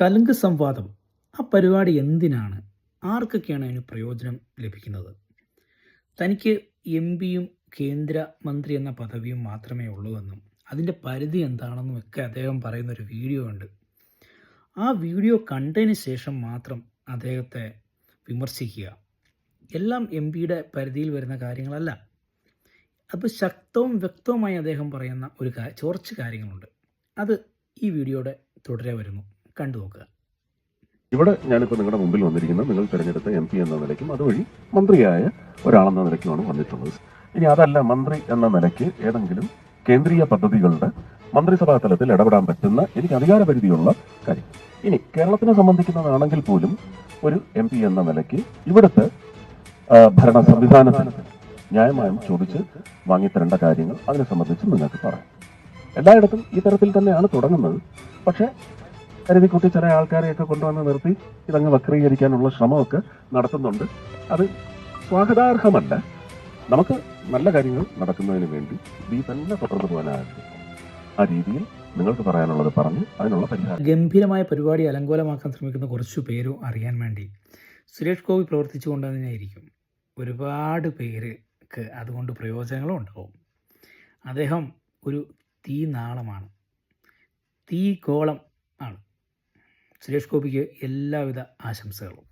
കലുങ്ക് സംവാദം ആ പരിപാടി എന്തിനാണ്? ആർക്കൊക്കെയാണ് അതിന് പ്രയോജനം ലഭിക്കുന്നത്? തനിക്ക് എം പിയും കേന്ദ്രമന്ത്രി എന്ന പദവിയും മാത്രമേ ഉള്ളൂവെന്നും അതിന്റെ പരിധി എന്താണെന്നും ഒക്കെ അദ്ദേഹം പറയുന്ന ഒരു വീഡിയോ ഉണ്ട്. ആ വീഡിയോ കണ്ടതിന് ശേഷം മാത്രം അദ്ദേഹത്തെ വിമർശിക്കുക. എല്ലാം എം പിയുടെ പരിധിയിൽ വരുന്ന കാര്യങ്ങളല്ല. അപ്പോൾ ശക്തവും വ്യക്തവുമായി അദ്ദേഹം പറയുന്ന ഒരു കുറച്ച് കാര്യങ്ങളുണ്ട്. അത് ഈ വീഡിയോയുടെ തുടരെ വരുന്നു. കണ്ടു നോക്കുക. ഇവിടെ ഞാനിപ്പോൾ നിങ്ങളുടെ മുമ്പിൽ വന്നിരിക്കുന്നത് നിങ്ങൾ തിരഞ്ഞെടുത്ത എം പി എന്ന നിലയ്ക്കും അതുവഴി മന്ത്രിയായ ഒരാളെന്ന നിലയ്ക്കുമാണ് വന്നിട്ടുള്ളത്. ഇനി അതല്ല മന്ത്രി എന്ന നിലയ്ക്ക് ഏതെങ്കിലും കേന്ദ്രീയ പദ്ധതികളുടെ മന്ത്രിസഭാ തലത്തിൽ ഇടപെടാൻ പറ്റുന്ന എനിക്ക് അധികാരപരിധിയുള്ള കാര്യം. ഇനി കേരളത്തിനെ സംബന്ധിക്കുന്നതാണെങ്കിൽ പോലും ഒരു എം പി എന്ന നിലയ്ക്ക് ഇവിടുത്തെ ഭരണ സംവിധാനത്തിന് ന്യായമായും ചോദിച്ച് വാങ്ങിത്തരേണ്ട കാര്യങ്ങൾ അതിനെ സംബന്ധിച്ച് നിങ്ങൾക്ക് പറയാം. എല്ലായിടത്തും ഈ തരത്തിൽ തന്നെയാണ് തുടങ്ങുന്നത്. പക്ഷേ കരുതിക്കുട്ടി ചില ആൾക്കാരെയൊക്കെ കൊണ്ടുവന്ന് നിർത്തി ഇതങ്ങ് വക്രീകരിക്കാനുള്ള ശ്രമമൊക്കെ നടത്തുന്നുണ്ട്. അത് സ്വാഗതാർഹമല്ല. നമുക്ക് നല്ല കാര്യങ്ങൾ നടക്കുന്നതിന് വേണ്ടി ഈ തന്നെ തുടർന്നു പോകാനാകും ആ രീതിയിൽ നിങ്ങൾക്ക് പറയാനുള്ളത് പറഞ്ഞ് അതിനുള്ള പരിഹാരം. ഗംഭീരമായ പരിപാടി അലങ്കോലമാക്കാൻ ശ്രമിക്കുന്ന കുറച്ചു പേരും അറിയാൻ വേണ്ടി സുരേഷ് ഗോപി പ്രവർത്തിച്ചു കൊണ്ടുതന്നെയായിരിക്കും ഒരുപാട് പേർക്ക് അതുകൊണ്ട് പ്രയോജനങ്ങളും ഉണ്ടാവും അദ്ദേഹം ഒരു തീ നാളമാണ് തീ കോളം ആണ്. സുരേഷ് ഗോപിക്ക് എല്ലാവിധ ആശംസകളും.